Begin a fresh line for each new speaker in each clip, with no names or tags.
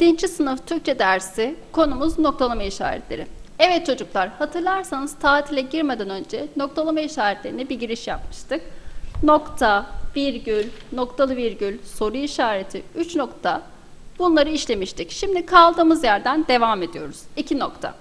7. sınıf Türkçe dersi konumuz noktalama işaretleri. Evet çocuklar hatırlarsanız tatile girmeden önce noktalama işaretlerine bir giriş yapmıştık. Nokta, virgül, noktalı virgül, soru işareti, 3 nokta bunları işlemiştik. Şimdi kaldığımız yerden devam ediyoruz. 2 nokta.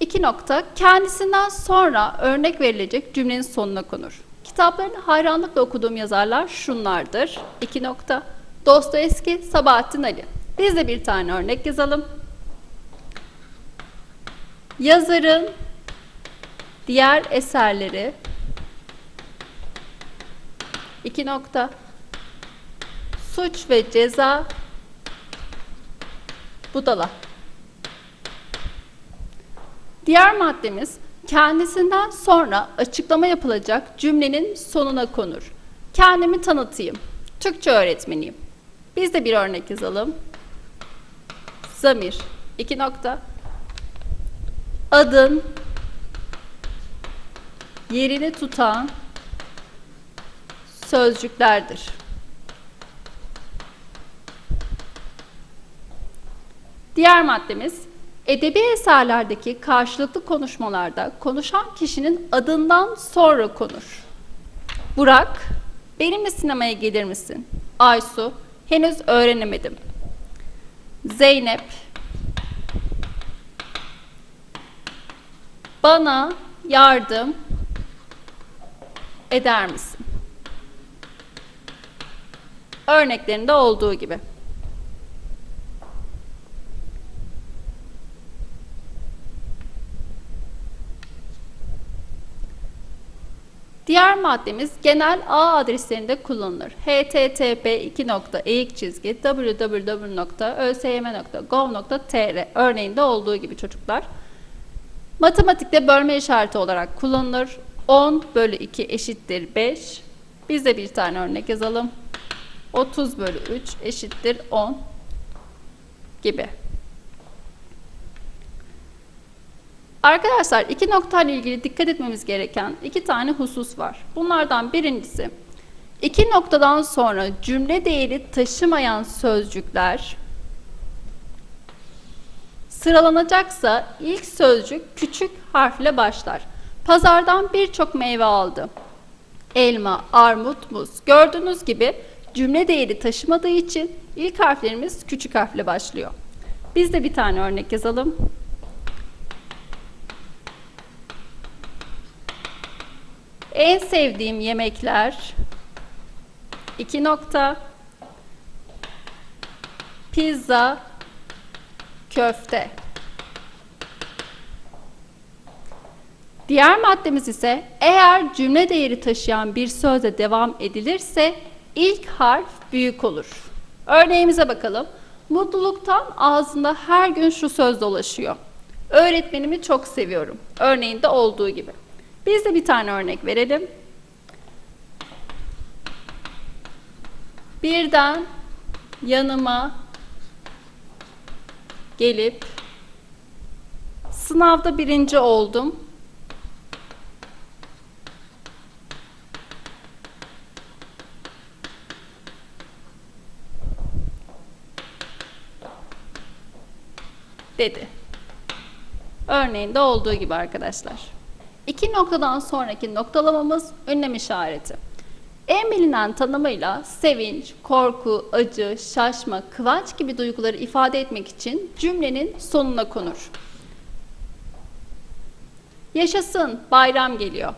2 nokta kendisinden sonra örnek verilecek cümlenin sonuna konur. Kitaplarını hayranlıkla okuduğum yazarlar şunlardır. 2 nokta. Dostoyevski, Sabahattin Ali. Biz de bir tane örnek yazalım. Yazarın diğer eserleri 2 nokta. Suç ve ceza budala. Diğer maddemiz kendisinden sonra açıklama yapılacak cümlenin sonuna konur. Kendimi tanıtayım. Türkçe öğretmeniyim. Biz de bir örnek yazalım. Zamir. İki nokta. Adın yerini tutan sözcüklerdir. Diğer maddemiz edebi eserlerdeki karşılıklı konuşmalarda konuşan kişinin adından sonra konur. Burak, benimle sinemaya gelir misin? Aysu, henüz öğrenemedim. Zeynep, bana yardım eder misin? Örneklerinde olduğu gibi. Diğer maddemiz genel ağ adreslerinde kullanılır. http çizgi www.ösym.gov.tr örneğinde olduğu gibi çocuklar. Matematikte bölme işareti olarak kullanılır. 10 bölü 2 eşittir 5. Biz de bir tane örnek yazalım. 30 bölü 3 eşittir 10 gibi. Arkadaşlar iki nokta ile ilgili dikkat etmemiz gereken iki tane husus var. Bunlardan birincisi iki noktadan sonra cümle değeri taşımayan sözcükler sıralanacaksa ilk sözcük küçük harfle başlar. Pazardan birçok meyve aldı. Elma, armut, muz. Gördüğünüz gibi cümle değeri taşımadığı için ilk harflerimiz küçük harfle başlıyor. Biz de bir tane örnek yazalım. En sevdiğim yemekler iki nokta pizza köfte. Diğer maddemiz ise eğer cümle değeri taşıyan bir sözle devam edilirse ilk harf büyük olur. Örneğimize bakalım. Mutluluktan ağzında her gün şu söz dolaşıyor. Öğretmenimi çok seviyorum. Örneğinde olduğu gibi. Biz de bir tane örnek verelim. Birden yanıma gelip sınavda birinci oldum. dedi. Örneğinde olduğu gibi arkadaşlar. İki noktadan sonraki noktalamamız ünlem işareti. En bilinen tanımıyla sevinç, korku, acı, şaşma, kıvanç gibi duyguları ifade etmek için cümlenin sonuna konur. Yaşasın, bayram geliyor.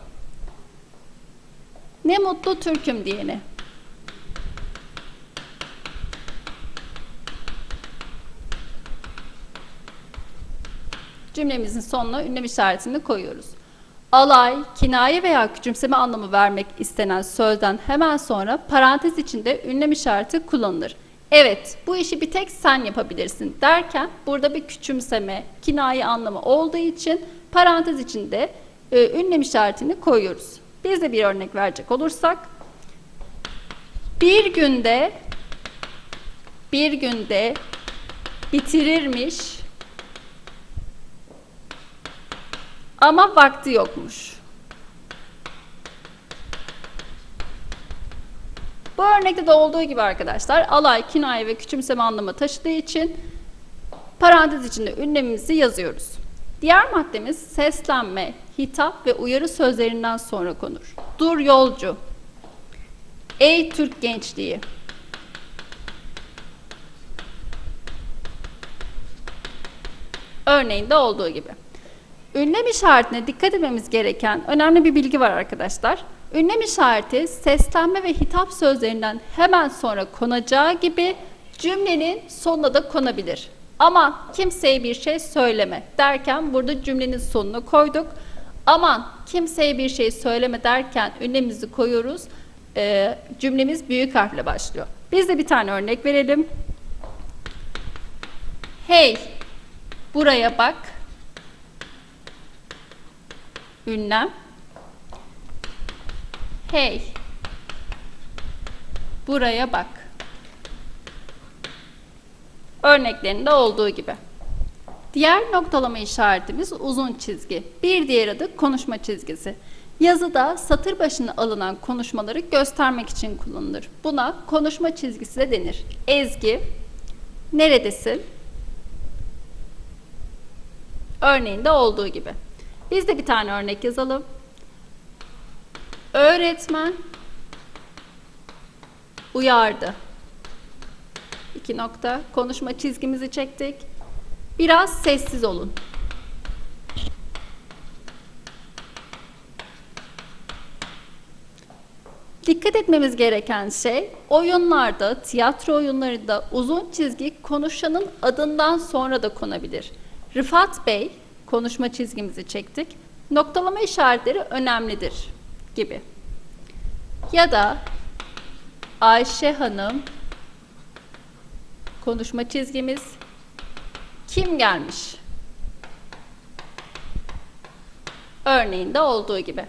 Ne mutlu Türk'üm diyene. Cümlemizin sonuna ünlem işaretini koyuyoruz. Alay, kinaye veya küçümseme anlamı vermek istenen sözden hemen sonra parantez içinde ünlem işareti kullanılır. Evet, bu işi bir tek sen yapabilirsin derken burada bir küçümseme, kinaye anlamı olduğu için parantez içinde e, ünlem işaretini koyuyoruz. Biz de bir örnek verecek olursak bir günde bir günde bitirirmiş Ama vakti yokmuş. Bu örnekte de olduğu gibi arkadaşlar alay, kinaye ve küçümseme anlamı taşıdığı için parantez içinde ünlemimizi yazıyoruz. Diğer maddemiz seslenme, hitap ve uyarı sözlerinden sonra konur. Dur yolcu. Ey Türk gençliği. Örneğinde olduğu gibi. Ünlem işaretine dikkat etmemiz gereken önemli bir bilgi var arkadaşlar. Ünlem işareti seslenme ve hitap sözlerinden hemen sonra konacağı gibi cümlenin sonuna da konabilir. Ama kimseye bir şey söyleme derken burada cümlenin sonuna koyduk. Aman kimseye bir şey söyleme derken ünlemimizi koyuyoruz. Ee, cümlemiz büyük harfle başlıyor. Biz de bir tane örnek verelim. Hey, buraya bak. Ünlem. Hey, buraya bak. Örneklerinde olduğu gibi. Diğer noktalama işaretimiz uzun çizgi. Bir diğer adı konuşma çizgisi. Yazıda satır başına alınan konuşmaları göstermek için kullanılır. Buna konuşma çizgisi de denir. Ezgi, neredesin? Örneğinde olduğu gibi. Biz de bir tane örnek yazalım. Öğretmen uyardı. İki nokta. Konuşma çizgimizi çektik. Biraz sessiz olun. Dikkat etmemiz gereken şey oyunlarda, tiyatro oyunlarında uzun çizgi konuşanın adından sonra da konabilir. Rıfat Bey, konuşma çizgimizi çektik. Noktalama işaretleri önemlidir gibi. Ya da Ayşe Hanım konuşma çizgimiz kim gelmiş? Örneğinde olduğu gibi.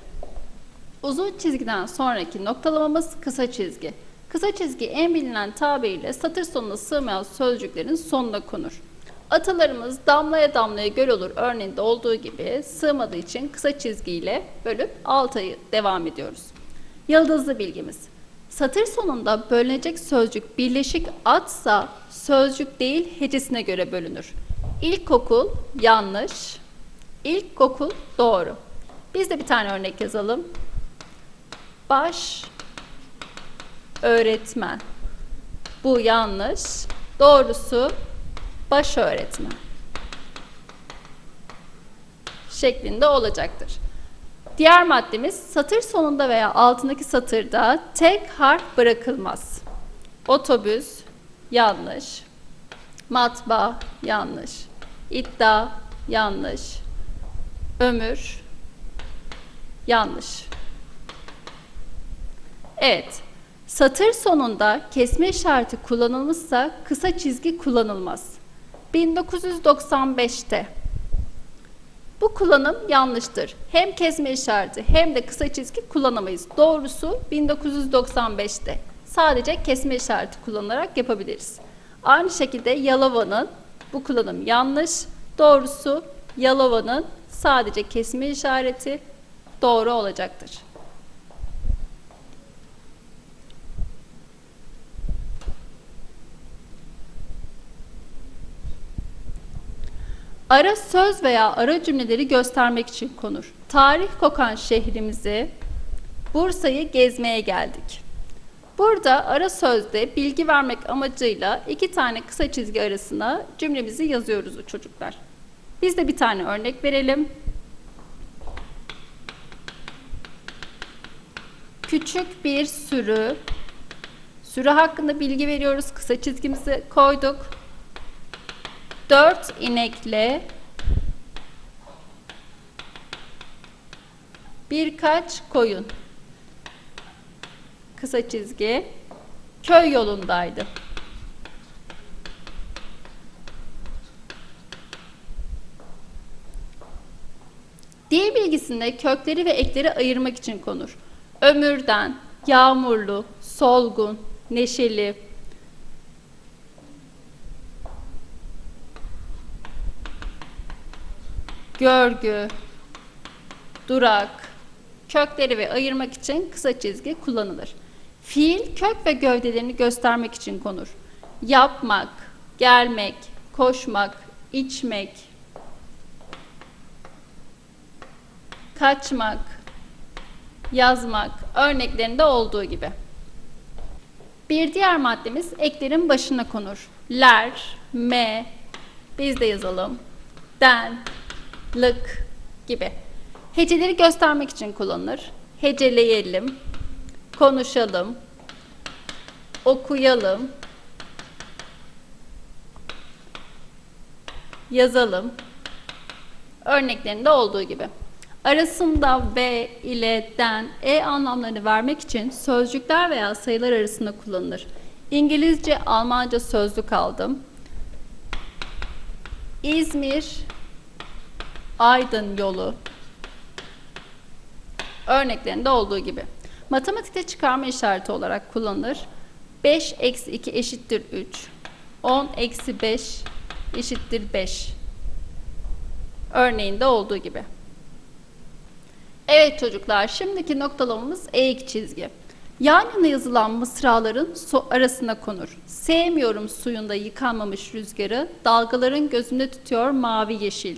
Uzun çizgiden sonraki noktalamamız kısa çizgi. Kısa çizgi en bilinen tabiriyle satır sonuna sığmayan sözcüklerin sonuna konur. Atalarımız damlaya damlaya göl olur örneğinde olduğu gibi sığmadığı için kısa çizgiyle bölüp altayı devam ediyoruz. Yıldızlı bilgimiz. Satır sonunda bölünecek sözcük birleşik atsa sözcük değil hecesine göre bölünür. İlkokul yanlış, ilkokul doğru. Biz de bir tane örnek yazalım. Baş öğretmen. Bu yanlış. Doğrusu baş öğretmen. Şeklinde olacaktır. Diğer maddemiz satır sonunda veya altındaki satırda tek harf bırakılmaz. Otobüs yanlış. Matbaa yanlış. İddia yanlış. Ömür yanlış. Evet. Satır sonunda kesme işareti kullanılmışsa kısa çizgi kullanılmaz. 1995'te bu kullanım yanlıştır. Hem kesme işareti hem de kısa çizgi kullanamayız. Doğrusu 1995'te. Sadece kesme işareti kullanarak yapabiliriz. Aynı şekilde Yalova'nın bu kullanım yanlış. Doğrusu Yalova'nın sadece kesme işareti doğru olacaktır. Ara söz veya ara cümleleri göstermek için konur. Tarih kokan şehrimizi, Bursa'yı gezmeye geldik. Burada ara sözde bilgi vermek amacıyla iki tane kısa çizgi arasına cümlemizi yazıyoruz çocuklar. Biz de bir tane örnek verelim. Küçük bir sürü, sürü hakkında bilgi veriyoruz. Kısa çizgimizi koyduk. Dört inekle birkaç koyun. Kısa çizgi köy yolundaydı. Dil bilgisinde kökleri ve ekleri ayırmak için konur. Ömürden, yağmurlu, solgun, neşeli, görgü, durak, kökleri ve ayırmak için kısa çizgi kullanılır. Fiil kök ve gövdelerini göstermek için konur. Yapmak, gelmek, koşmak, içmek, kaçmak, yazmak örneklerinde olduğu gibi. Bir diğer maddemiz eklerin başına konur. Ler, me, biz de yazalım. Den, lık gibi. Heceleri göstermek için kullanılır. Heceleyelim, konuşalım, okuyalım, yazalım. Örneklerinde olduğu gibi. Arasında ve, ile, den, e anlamlarını vermek için sözcükler veya sayılar arasında kullanılır. İngilizce, Almanca sözlük aldım. İzmir, Aydın yolu. Örneklerinde olduğu gibi. Matematikte çıkarma işareti olarak kullanılır. 5 eksi 2 eşittir 3. 10 eksi 5 eşittir 5. Örneğinde olduğu gibi. Evet çocuklar, şimdiki noktalamamız eğik çizgi. Yan yana yazılan mısraların so arasına konur. Sevmiyorum suyunda yıkanmamış rüzgarı, dalgaların gözünde tutuyor mavi yeşil.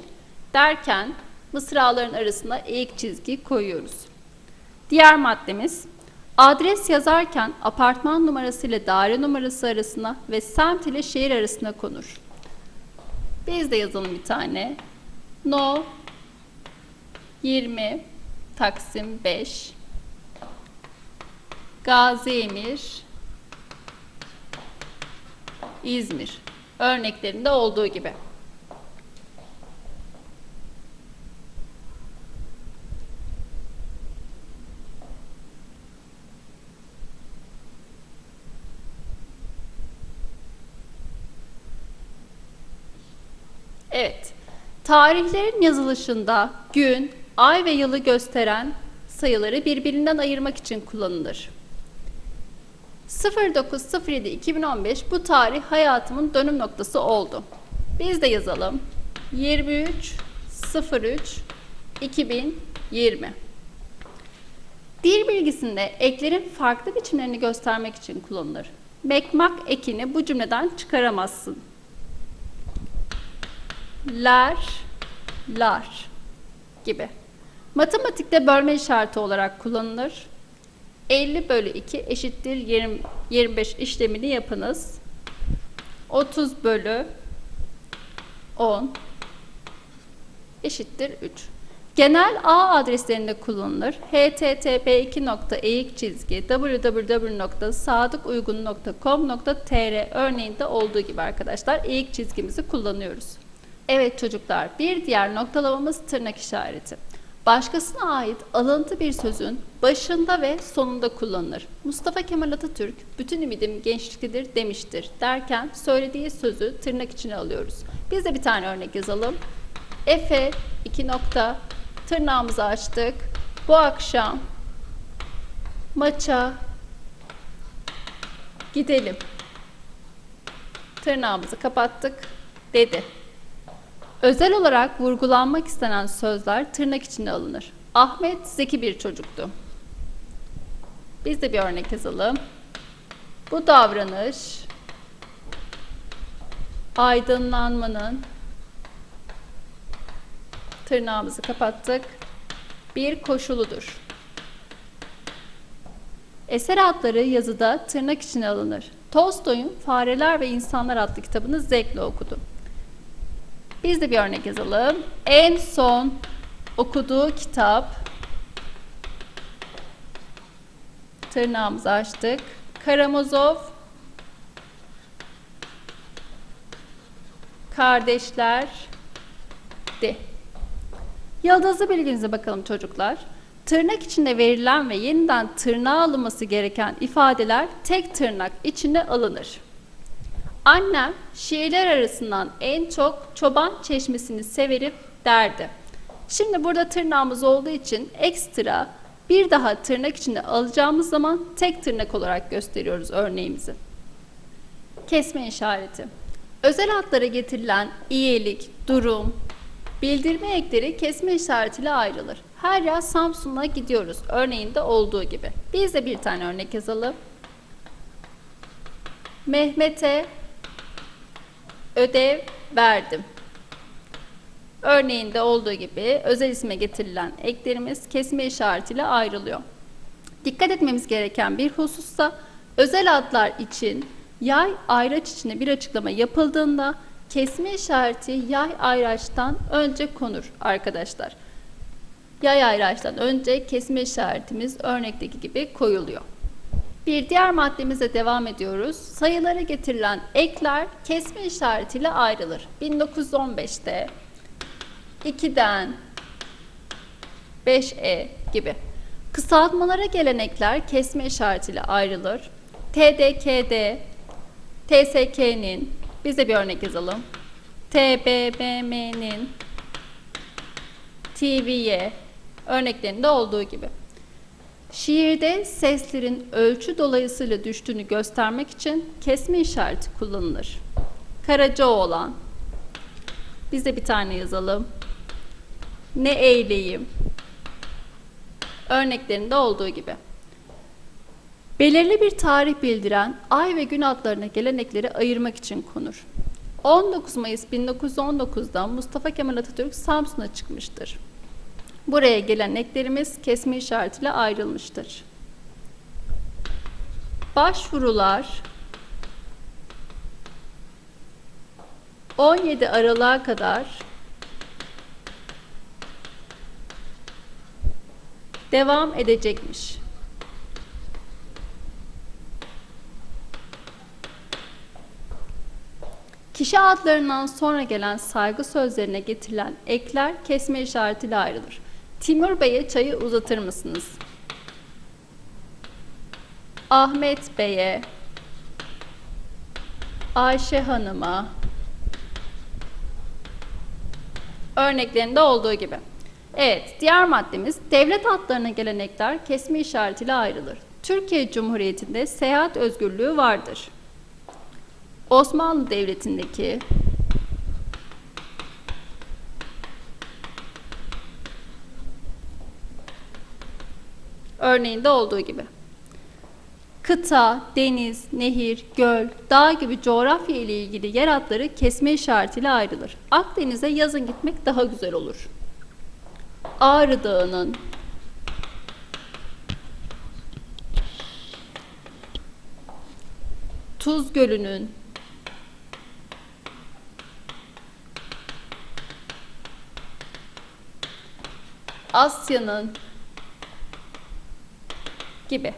Derken mısraların arasına eğik çizgi koyuyoruz. Diğer maddemiz, adres yazarken apartman numarası ile daire numarası arasına ve semt ile şehir arasına konur. Biz de yazalım bir tane. No 20 Taksim 5 Gazi Emir İzmir örneklerinde olduğu gibi. Evet. Tarihlerin yazılışında gün, ay ve yılı gösteren sayıları birbirinden ayırmak için kullanılır. 09.07.2015 bu tarih hayatımın dönüm noktası oldu. Biz de yazalım. 23.03.2020 Dil bilgisinde eklerin farklı biçimlerini göstermek için kullanılır. Mekmak ekini bu cümleden çıkaramazsın. Ler, lar gibi. Matematikte bölme işareti olarak kullanılır. 50 bölü 2 eşittir 20, 25 işlemini yapınız. 30 bölü 10 eşittir 3. Genel ağ adreslerinde kullanılır. http://eğik çizgi www.sadıkuygun.com.tr örneğinde olduğu gibi arkadaşlar eğik çizgimizi kullanıyoruz. Evet çocuklar bir diğer noktalamamız tırnak işareti. Başkasına ait alıntı bir sözün başında ve sonunda kullanılır. Mustafa Kemal Atatürk bütün ümidim gençliktedir demiştir derken söylediği sözü tırnak içine alıyoruz. Biz de bir tane örnek yazalım. Efe iki nokta tırnağımızı açtık. Bu akşam maça gidelim. Tırnağımızı kapattık dedi. Özel olarak vurgulanmak istenen sözler tırnak içine alınır. Ahmet zeki bir çocuktu. Biz de bir örnek yazalım. Bu davranış aydınlanmanın tırnağımızı kapattık. Bir koşuludur. Eser adları yazıda tırnak içine alınır. Tolstoy'un Fareler ve İnsanlar adlı kitabını zevkle okudum. Biz de bir örnek yazalım. En son okuduğu kitap tırnağımızı açtık. Karamazov kardeşler de. Yıldızlı bilginize bakalım çocuklar. Tırnak içinde verilen ve yeniden tırnağa alınması gereken ifadeler tek tırnak içine alınır. Annem şiirler arasından en çok çoban çeşmesini severim derdi. Şimdi burada tırnağımız olduğu için ekstra bir daha tırnak içinde alacağımız zaman tek tırnak olarak gösteriyoruz örneğimizi. Kesme işareti. Özel adlara getirilen iyilik, durum, bildirme ekleri kesme işaretiyle ayrılır. Her yaz Samsun'a gidiyoruz örneğinde olduğu gibi. Biz de bir tane örnek yazalım. Mehmet'e ödev verdim. Örneğinde olduğu gibi özel isme getirilen eklerimiz kesme işaretiyle ayrılıyor. Dikkat etmemiz gereken bir husussa özel adlar için yay ayraç içinde bir açıklama yapıldığında kesme işareti yay ayraçtan önce konur arkadaşlar. Yay ayraçtan önce kesme işaretimiz örnekteki gibi koyuluyor. Bir diğer maddemize devam ediyoruz. Sayılara getirilen ekler kesme işaretiyle ayrılır. 1915'te 2'den 5e gibi. Kısaltmalara gelen ekler kesme işaretiyle ayrılır. TDKD, TSK'nin, biz de bir örnek yazalım. TBBM'nin, TV'ye örneklerinde olduğu gibi. Şiirde seslerin ölçü dolayısıyla düştüğünü göstermek için kesme işareti kullanılır. Karacaoğlan, biz de bir tane yazalım. Ne eyleyim? Örneklerinde olduğu gibi. Belirli bir tarih bildiren ay ve gün adlarına gelenekleri ayırmak için konur. 19 Mayıs 1919'da Mustafa Kemal Atatürk Samsun'a çıkmıştır. Buraya gelen eklerimiz kesme işaretiyle ayrılmıştır. Başvurular 17 Aralık'a kadar devam edecekmiş. Kişi adlarından sonra gelen saygı sözlerine getirilen ekler kesme işaretiyle ayrılır. Timur Bey'e çayı uzatır mısınız? Ahmet Bey'e, Ayşe Hanım'a, örneklerinde olduğu gibi. Evet, diğer maddemiz devlet adlarına gelen ekler kesme işaretiyle ayrılır. Türkiye Cumhuriyeti'nde seyahat özgürlüğü vardır. Osmanlı Devleti'ndeki örneğinde olduğu gibi. Kıta, deniz, nehir, göl, dağ gibi coğrafya ile ilgili yer adları kesme işaretiyle ayrılır. Akdeniz'e yazın gitmek daha güzel olur. Ağrı Dağı'nın Tuz Gölü'nün Asya'nın gibi.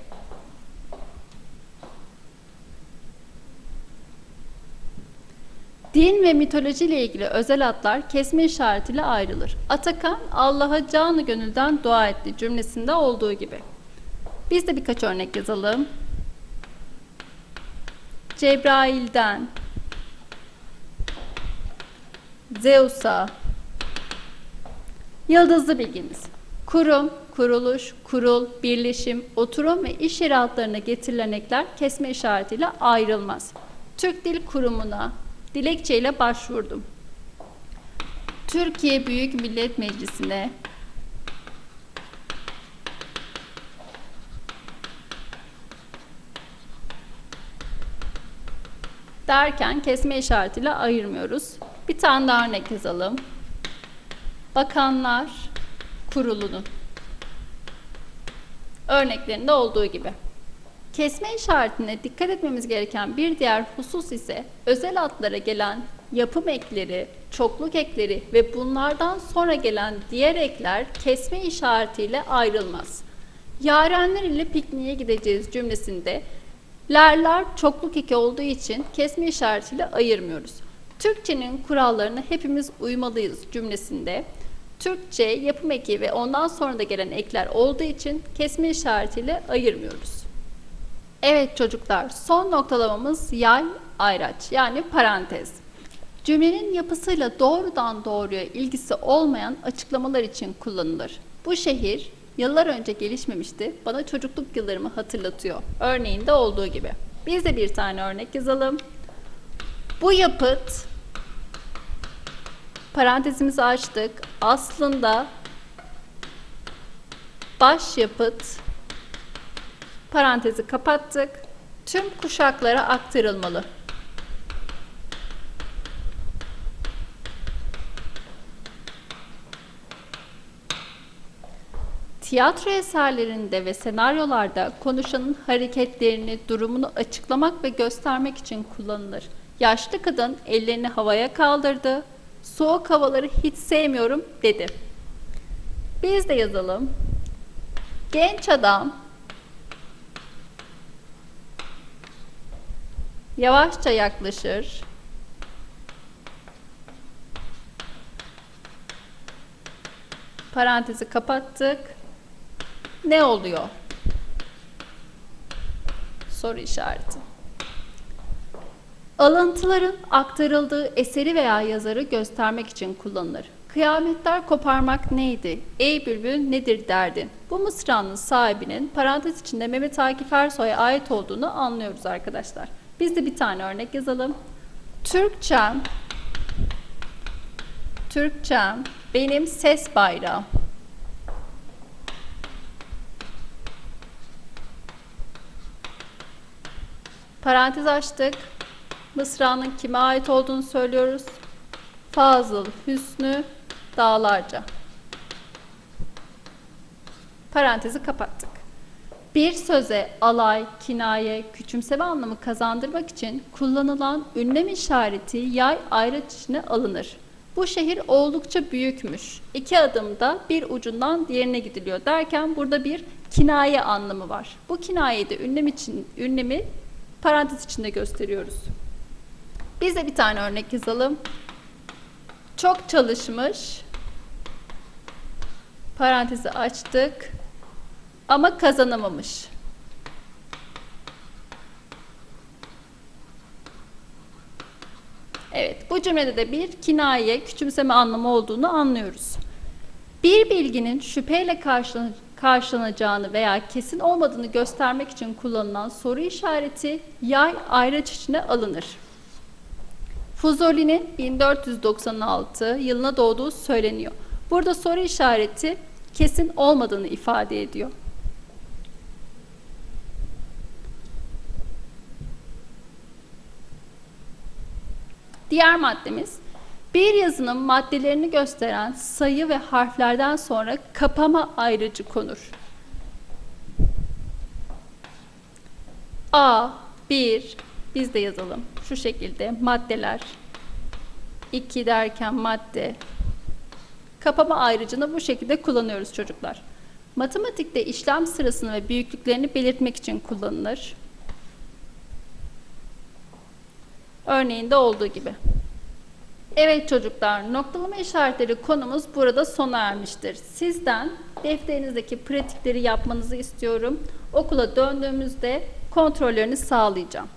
Din ve mitoloji ile ilgili özel adlar kesme işaretiyle ayrılır. Atakan Allah'a canı gönülden dua etti cümlesinde olduğu gibi. Biz de birkaç örnek yazalım. Cebrail'den Zeus'a Yıldızlı bilgimiz. Kurum, kuruluş, kurul, birleşim, oturum ve iş yeri adlarına getirilen ekler kesme işaretiyle ayrılmaz. Türk Dil Kurumu'na dilekçeyle başvurdum. Türkiye Büyük Millet Meclisi'ne derken kesme işaretiyle ayırmıyoruz. Bir tane daha örnek yazalım. Bakanlar Kurulu'nun örneklerinde olduğu gibi. Kesme işaretine dikkat etmemiz gereken bir diğer husus ise özel adlara gelen yapım ekleri, çokluk ekleri ve bunlardan sonra gelen diğer ekler kesme işaretiyle ayrılmaz. Yarenler ile pikniğe gideceğiz cümlesinde lerler çokluk eki olduğu için kesme işaretiyle ayırmıyoruz. Türkçenin kurallarına hepimiz uymalıyız cümlesinde Türkçe yapım eki ve ondan sonra da gelen ekler olduğu için kesme işaretiyle ayırmıyoruz. Evet çocuklar, son noktalamamız yay ayraç yani parantez. Cümlenin yapısıyla doğrudan doğruya ilgisi olmayan açıklamalar için kullanılır. Bu şehir yıllar önce gelişmemişti, bana çocukluk yıllarımı hatırlatıyor. Örneğinde olduğu gibi. Biz de bir tane örnek yazalım. Bu yapıt parantezimizi açtık. Aslında başyapıt parantezi kapattık. tüm kuşaklara aktarılmalı. Tiyatro eserlerinde ve senaryolarda konuşanın hareketlerini, durumunu açıklamak ve göstermek için kullanılır. Yaşlı kadın ellerini havaya kaldırdı. Soğuk havaları hiç sevmiyorum dedi. Biz de yazalım. Genç adam yavaşça yaklaşır. Parantezi kapattık. Ne oluyor? Soru işareti. Alıntıların aktarıldığı eseri veya yazarı göstermek için kullanılır. Kıyametler koparmak neydi? Ey bülbül nedir derdin? Bu mısranın sahibinin parantez içinde Mehmet Akif Ersoy'a ait olduğunu anlıyoruz arkadaşlar. Biz de bir tane örnek yazalım. Türkçem Türkçem benim ses bayrağım. Parantez açtık. Mısranın kime ait olduğunu söylüyoruz. Fazıl, Hüsnü, Dağlarca. Parantezi kapattık. Bir söze alay, kinaye, küçümseme anlamı kazandırmak için kullanılan ünlem işareti yay ayraç içine alınır. Bu şehir oldukça büyükmüş. İki adımda bir ucundan diğerine gidiliyor derken burada bir kinaye anlamı var. Bu kinayeyi de ünlem için ünlemi parantez içinde gösteriyoruz. Biz de bir tane örnek yazalım. Çok çalışmış. Parantezi açtık. Ama kazanamamış. Evet, bu cümlede de bir kinaye, küçümseme anlamı olduğunu anlıyoruz. Bir bilginin şüpheyle karşılan- karşılanacağını veya kesin olmadığını göstermek için kullanılan soru işareti yay ayraç içine alınır. Fuzuli'nin 1496 yılına doğduğu söyleniyor. Burada soru işareti kesin olmadığını ifade ediyor. Diğer maddemiz bir yazının maddelerini gösteren sayı ve harflerden sonra kapama ayrıcı konur. A, 1, biz de yazalım. Şu şekilde maddeler. 2 derken madde. Kapama ayrıcını bu şekilde kullanıyoruz çocuklar. Matematikte işlem sırasını ve büyüklüklerini belirtmek için kullanılır. Örneğinde olduğu gibi. Evet çocuklar, noktalama işaretleri konumuz burada sona ermiştir. Sizden defterinizdeki pratikleri yapmanızı istiyorum. Okula döndüğümüzde kontrollerini sağlayacağım.